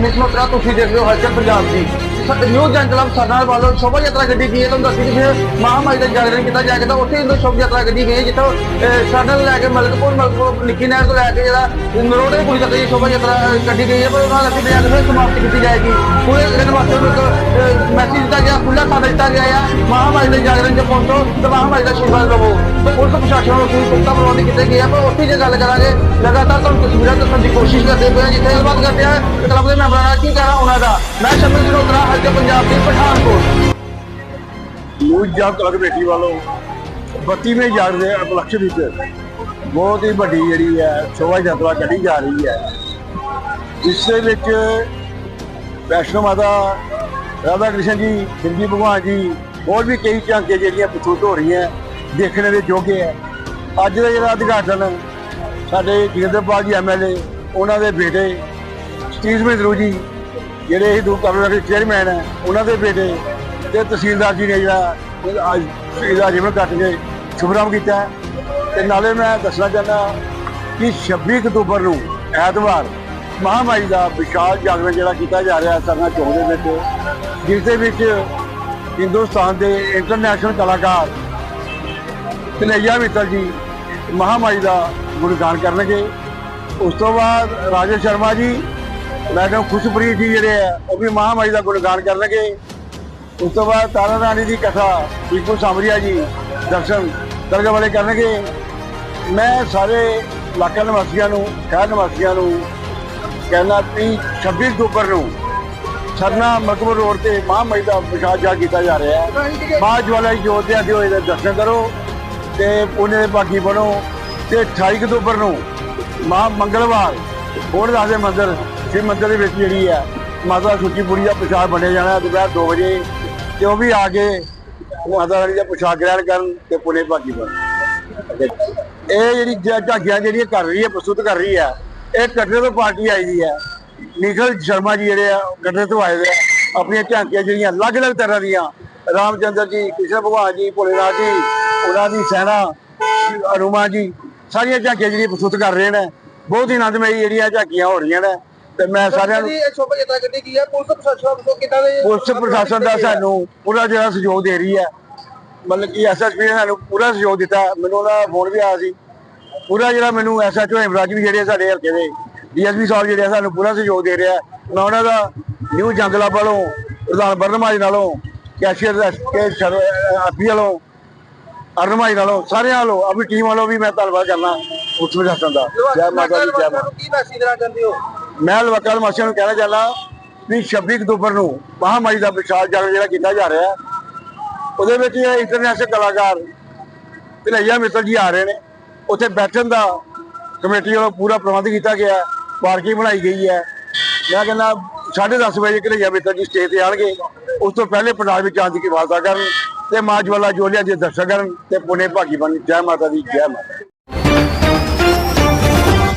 ਮੈਂ ਸ਼ਮੀ ਤੁਸੀਂ ਦੇਖ ਰਹੇ ਹੋ ਹਲਚਲ ਪੰਜਾਬ ਦੀ। ਨਿਊ ਜੰਗਲਮ ਸਰਨਾਲ ਵੱਲੋਂ ਸ਼ੋਭਾ ਯਾਤਰਾ ਗੱਡੀ ਗਈ ਹੈ ਤੁਹਾਨੂੰ ਦੱਸੀ ਕਿ ਫਿਰ ਮਹਾਮਾਈ ਦਾ ਜਾਗਰਣ ਕੀਤਾ ਜਾਏਗਾ ਤਾਂ ਉੱਥੇ ਹੀ ਸ਼ੋਭਾ ਯਾਤਰਾ ਗੱਡੀ ਗਈ ਹੈ ਜਿੱਥੋਂ ਅਹ, ਲੈ ਕੇ ਮਲਕਪੁਰ ਮਲਕਪੁਰ ਨਿੱਕੀ ਨਹਿਰ ਤੋਂ ਲੈ ਕੇ ਜਿਹੜਾ ਨਰੋੜੇ ਪੁਲੀ ਤੱਕ ਇਹ ਸ਼ੋਭਾ ਯਾਤਰਾ ਕੱਢੀ ਗਈ ਹੈ ਪਰ ਉਹਨਾਂ ਦਾ ਕਿਤੇ ਜਾ ਸਮਾਪਤ ਕੀਤੀ ਜਾਏਗੀ। ਪੂਰੇ ਦਿਨ ਵਾਸਤੇ ਨੂੰ ਇੱਕ ਮੈਸੇਜ ਦਿੱਤਾ ਗਿਆ ਖੁੱਲਾ ਸਾਦਾ ਦਿੱਤਾ ਗਿਆ ਹੈ ਮਹਾਮਾਈ ਦੇ ਜਾਗਰਣ 'ਚ ਪਹੁੰਚੋ ਤੇ ਮਹਾਮਾਈ ਦਾ ਆਸ਼ੀਰਵਾਦ ਲਵੋ। ਤੇ ਪੁਲਿਸ ਪ੍ਰਸ਼ਾਸਨ ਨੂੰ ਅਸੀਂ ਪੁਖਤਾ ਪ੍ਰਬੰਧ ਕੀਤੇ ਗਏ ਆ, ਪਰ ਉੱਥੇ ਜੇ ਗੱਲ ਕਰਾਂਗੇ, ਲਗਾਤਾਰ ਤੁਹਾਨੂੰ ਤਸਵੀਰਾਂ ਦੱਸਣ ਦੀ ਕੋਸ਼ਿਸ਼ ਕਰਦੇ ਪਏ ਹਾਂ ਜਿੱਥੇ ਗੱਲਬਾਤ ਕਰਦੇ ਆ, ਕਲੱਬ ਦੇ ਮੈਂਬਰਾਂ ਨਾਲ ਕੀ ਕਹਿਣਾ ਉਹਨਾਂ ਦਾ। ਮੈਂ ਸ਼ਮਿਲ ਸਰੋਤਰਾ ਹਲਕੇ ਪੰਜਾਬ ਦੇ ਪਠਾਨਕੋਟ। ਨਿਊਜ਼ ਜਬ ਕਲਕ ਬੇਟੀ ਵੱਲੋਂ 32ਵੇਂ ਯਾਰ ਦੇ ਉਪਲਕਸ਼ ਵਿੱਚ ਬਹੁਤ ਹੀ ਵੱਡੀ ਜਿਹੜੀ ਹੈ, ਸ਼ੋਭਾ ਯਾਤਰਾ ਕੱਢੀ ਜਾ ਰਹੀ ਹੈ। ਜਿਸ ਦੇ ਵਿੱਚ ਵੈਸ਼ਨੋ ਮਾਤਾ ਰਾਧਾ ਕ੍ਰਿਸ਼ਨ ਜੀ, ਸ਼ਿਵਜੀ ਭਗਵਾਨ ਜੀ ਹੋਰ ਵੀ ਕਈ ਝਾਂਕੇ ਜਿਹੜੀਆਂ ਪ੍ਰਸਤੁਤ ਹੋ ਰਹੀਆਂ, ਦੇਖਣ ਦੇ ਯੋਗੇ ਹੈ ਅੱਜ ਦਾ ਜਿਹੜਾ ਉਦਘਾਟਨ ਸਾਡੇ ਜਗਿੰਦਰਪਾਲ ਜੀ ਐਮਐਲਏ ਉਹਨਾਂ ਦੇ ਬੇਟੇ ਸਤੀਸ਼ ਮਿੰਦਰੂ ਜੀ ਜਿਹੜੇ ਹਿੰਦੂ ਕਮਿਊਨਿਟੀ ਦੇ ਚੇਅਰਮੈਨ ਹੈ ਉਹਨਾਂ ਦੇ ਬੇਟੇ ਤੇ ਤਹਿਸੀਲਦਾਰ ਜੀ ਨੇ ਜਿਹੜਾ ਅੱਜ ਇਹਦਾ ਜੀਵਨ ਕੱਟ ਕੇ ਸ਼ੁਭਰਾਮ ਕੀਤਾ ਹੈ। ਤੇ ਨਾਲੇ ਮੈਂ ਦੱਸਣਾ ਚਾਹੁੰਦਾ ਕਿ 26 ਅਕਤੂਬਰ ਨੂੰ ਐਤਵਾਰ ਮਹਾਮਾਈ ਦਾ ਵਿਸ਼ਾਲ ਜਾਗਰਣ ਜਿਹੜਾ ਕੀਤਾ ਜਾ ਰਿਹਾ ਸਰਨਾ ਚੌਕ ਦੇ ਵਿੱਚ, ਜਿਸ ਦੇ ਵਿੱਚ ਹਿੰਦੁਸਤਾਨ ਦੇ ਇੰਟਰਨੈਸ਼ਨਲ ਕਲਾਕਾਰ ਕਨਈਆ ਮਿੱਤਲ ਜੀ ਮਹਾਮਾਈ ਦਾ ਗੁਣਗਾਨ ਕਰਨਗੇ। ਉਸ ਤੋਂ ਬਾਅਦ ਰਾਜੇ ਸ਼ਰਮਾ ਜੀ, ਮੈਡਮ ਖੁਸ਼ਪ੍ਰੀਤ ਜੀ ਜਿਹੜੇ ਆ, ਉਹ ਵੀ ਮਹਾਮਾਈ ਦਾ ਗੁਣਗਾਨ ਕਰਨਗੇ। ਉਸ ਤੋਂ ਬਾਅਦ ਤਾਰਾ ਰਾਣੀ ਦੀ ਕਥਾ, ਬਿਲਕੁਲ ਸਾਮਰੀਆ ਜੀ, ਦਰਸ਼ਨ ਦਰਗਾਹ ਵਾਲੇ ਕਰਨਗੇ। ਮੈਂ ਸਾਰੇ ਇਲਾਕਾ ਨਿਵਾਸੀਆਂ ਨੂੰ ਸ਼ਹਿਰ ਨਿਵਾਸੀਆਂ ਨੂੰ ਕਹਿਣਾ ਵੀ 26 ਅਕਤੂਬਰ ਨੂੰ ਸਰਨਾ ਮਕਬਰ ਰੋਡ ਤੇ ਮਹਾਮਾਈ ਦਾ ਵਿਸ਼ਾਲ ਜਾ ਕੀਤਾ ਜਾ ਰਿਹਾ ਹੈ। ਮਾਂ ਜਵਾਲਾ ਜੋਤ ਦੇ ਅੱਗੇ ਹੋਏ ਦਰਸ਼ਨ ਕਰੋ ਤੇ ਪੁਣੇ ਦੇ ਬਾਗੀ ਬਣੋ ਤੇ 28 ਅਕਤੂਬਰ ਨੂੰ ਮਾਂ ਮੰਗਲਵਾਰ ਹੋਰ ਦੇ ਮੰਦਰ ਸ਼ਿਵ ਮੰਦਿਰ ਦੇ ਵਿੱਚ ਜਿਹੜੀ ਹੈ, ਮਾਤਾ ਸੁੱਚੀਪੁਰੀ ਦਾ ਪ੍ਰਸ਼ਾਦ ਬਣਿਆ ਜਾਣਾ ਦੁਪਹਿਰ 2 ਵਜੇ ਤੇ ਉਹ ਵੀ ਆ ਕੇ ਮਾਤਾ ਰਾਣੀ ਦਾ ਪ੍ਰਸ਼ਾਦ ਗ੍ਰਹਿਣ ਕਰਨ ਤੇ ਪੁਣੇ ਭਾਗੀ ਬਣ। ਇਹ ਜਿਹੜੀ ਝਾਕੀਆਂ ਜਿਹੜੀਆਂ ਕਰ ਰਹੀ ਹੈ, ਪ੍ਰਸਤੁਤ ਕਰ ਰਹੀ ਹੈ, ਇਹ ਕਟਰੇ ਤੋਂ ਪਾਰਟੀ ਆਈ ਦੀ ਹੈ। ਨਿਖਲ ਸ਼ਰਮਾ ਜੀ ਜਿਹੜੇ ਆ ਕਟਰੇ ਤੋਂ ਆਏ ਦੇ ਆ ਆਪਣੀਆਂ ਝਾਕੀਆਂ ਜਿਹੜੀਆਂ ਅਲੱਗ-ਅਲੱਗ ਤਰ੍ਹਾਂ ਦੀਆਂ ਰਾਮਚੰਦਰ ਜੀ ਕ੍ਰਿਸ਼ਨ ਭਗਵਾਨ ਜੀ ਭੋਲੇਨਾਥ ਜੀ ਉਹਨਾਂ ਦੀ ਸੈਨਾ ਹਨੂਮਾਨ ਜੀ ਸਾਰੀਆਂ ਝਾਕੀਆਂ ਜਿਹੜੀਆਂ ਪ੍ਰਸਤੁਤ ਕਰ ਰਹੇ ਨੇ ਬਹੁਤ ਹੀ ਆਨੰਦਮਈ ਜਿਹੜੀਆਂ ਝਾਕੀਆਂ ਹੋ ਰਹੀਆਂ ਨੇ ਤੇ ਮੈਂ ਸਾਰਿਆਂ ਨੂੰ ਇਹ ਸ਼ੋਭਾ ਯਾਤਰਾ ਗੱਡੀ ਗਈ ਹੈ ਪੁਲਿਸ ਪ੍ਰਸ਼ਾਸਨ ਤੋਂ ਕਿੱਦਾਂ ਦੇ ਪੁਲਿਸ ਪ੍ਰਸ਼ਾਸਨ ਦਾ ਸਾਨੂੰ ਪੂਰਾ ਜਿਹੜਾ ਸਹਿਯੋਗ ਦੇ ਰਹੀ ਹੈ। ਮਤਲਬ ਕਿ ਐਸਐਸਪੀ ਨੇ ਸਾਨੂੰ ਪੂਰਾ ਸਹਿਯੋਗ ਦਿੱਤਾ ਮੈਨੂੰ ਉਹਦਾ ਫੋਨ ਵੀ ਆਇਆ ਸੀ। ਪੂਰਾ ਜਿਹੜਾ ਮੈਨੂੰ ਐਸਐਚਓ ਹਿਮਰਾਜ ਵੀ ਜਿਹੜੇ ਸਾਡੇ ਹਲਕੇ ਦੇ ਡੀਐਸਪੀ ਸਾਹਿਬ ਜਿਹੜੇ ਸਾਨੂੰ ਪੂਰਾ ਸਹਿਯੋਗ ਦੇ ਰਿਹਾ। ਮੈਂ ਉਹਨਾਂ ਦਾ ਨਿਊ ਜੰਗਲਾ ਵੱਲੋਂ ਪ੍ਰਧਾਨ ਬਰਨਮਾਜ ਨਾਲੋਂ ਕੈਸ਼ੀਅਰ ਕੇ ਆਪੀ ਵਾਲੋਂ ਅਰਨਮਾਜ ਨਾਲੋਂ ਸਾਰਿਆਂ ਵੱਲੋਂ ਆਪਣੀ ਟੀਮ ਵੱਲੋਂ ਵੀ ਮੈਂ ਧੰਨਵਾਦ ਕਰਨਾ ਉਸ ਪ੍ਰਸ਼ਾਸਨ ਦਾ। ਜੈ ਮਾਤਾ ਦੀ ਜੈ ਮਾਤਾ ਕੀ ਮੈਸੇਜ ਦੇਣਾ ਚਾਹੁੰਦੇ ਹੋ? ਮੈਂ ਲਵਕਲ ਮਾਸੀਆਂ ਨੂੰ ਕਹਿਣਾ ਚਾਹੁੰਦਾ ਵੀ 26 ਅਕਤੂਬਰ ਨੂੰ ਮਹਾਮਾਈ ਦਾ ਵਿਸ਼ਾਲ ਜਾਗਰਣ ਜਿਹੜਾ ਕੀਤਾ ਜਾ ਰਿਹਾ ਉਹਦੇ ਵਿੱਚ ਇੰਟਰਨੈਸ਼ਨਲ ਕਲਾਕਾਰ ਭਲਈਆ ਮਿੱਤਲ ਜੀ ਆ ਰਹੇ ਨੇ। ਉੱਥੇ ਬੈਠਣ ਦਾ ਕਮੇਟੀ ਵੱਲੋਂ ਪੂਰਾ ਪ੍ਰਬੰਧ ਕੀਤਾ ਗਿਆ। ਪਾਰਕਿੰਗ ਬਣਾਈ ਗਈ ਹੈ। ਮੈਂ ਕਹਿੰਦਾ 10:30 ਵਜੇ ਭਲਈਆ ਮਿੱਤਲ ਜੀ ਸਟੇਜ ਤੇ ਆਣਗੇ ਉਸ ਤੋਂ ਪਹਿਲੇ ਪੰਡਾਲ ਵਿੱਚ ਆਉਣ ਦੀ ਕਿਰਪਾਲਤਾ ਕਰਨ ਤੇ ਮਾਂ ਜਵਾਲਾ ਜੋਲਿਆਂ ਦੇ ਦਰਸ਼ਨ ਕਰਨ ਤੇ ਪੁਣੇ ਭਾਗੀ ਬਣ ਜੈ ਮਾਤਾ ਦੀ ਜੈ ਮਾਤਾ।